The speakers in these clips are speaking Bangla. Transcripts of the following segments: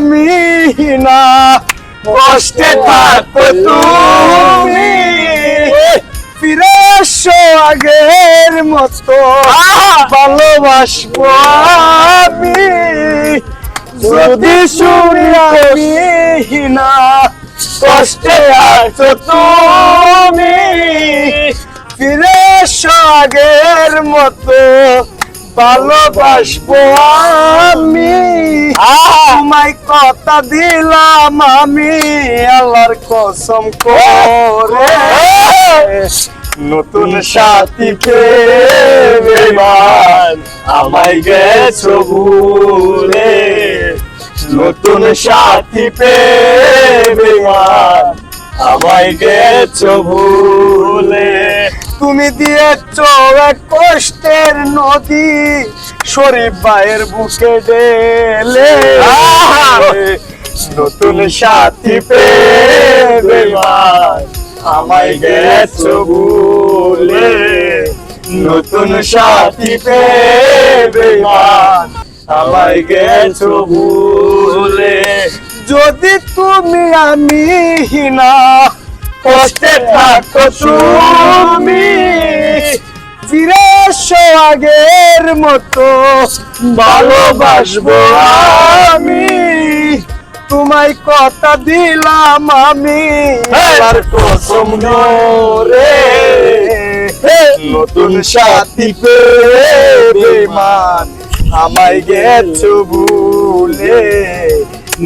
আমি না। কষ্টে থাকো তুমি। ফিরে এসো আগের মতো। ভালোবাসবো আমি। যদি শুনি আমি না। কষ্টে আছো তুমি। ফিরে এসো আগের মতো। ভালোবাসবো আমি। তোমায় কথা দিলাম আমি আল্লাহর কসম করে। নতুন সাথী পেমান আমায় গেছো ভুলে। নতুন সাথী পেমান আমায় গেছো ভুলে। তুমি দিয়েছ এক কষ্টের নদী শরীফ ভাইয়ের বুকে ডেলে নতুন সাথী পেমান আমায় গেছো ভুলে। নতুন সাথী পেমান আমায় গেছ ভুলে। যদি তুমি আমি না কষ্টে থাকো তুমি। ফিরে আগের মতো ভালোবাসবো আমি। তোমায় কথা দিলাম আমি। আর কসম রে নতুন সাথী পেমান আমায় গেছো ভুলে।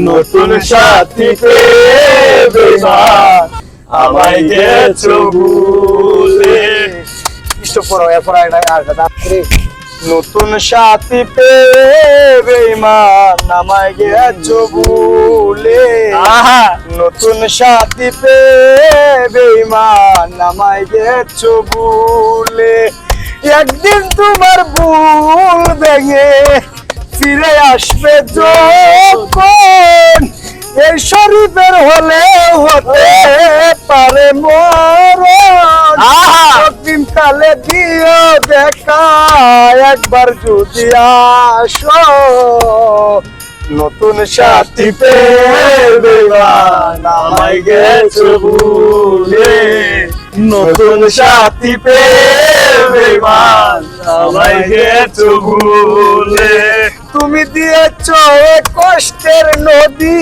নতুন সাথী পেমান আমায় গেছো ভুলে ইষ্ট পড়ো এরপর নতুন সাথী পেমান আমায় গেছো ভুলে নতুন সাথী পেমান আমায় গেছো ভুলে একদিন তোমার ভুল ভেঙে ফিরে আসবে যখন। এই শরীফের হলে মরণ। অগ্রিম কালে দিও দেখা একবার যদি আসো। নতুন সাথী পেবে আমায় গেছো ভুলে। নতুন সাথী পেবে আমায় গেছো ভুলে। তুমি দিয়েছ কষ্টের নদী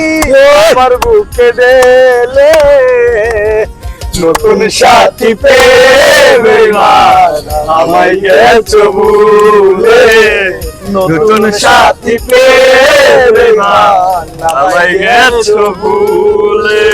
আমার বুকে ডেলে নতুন সাথী পেবে আমায় গেছো ভুলে। নতুন সাথী পেবে আমায় গেছো ভুলে।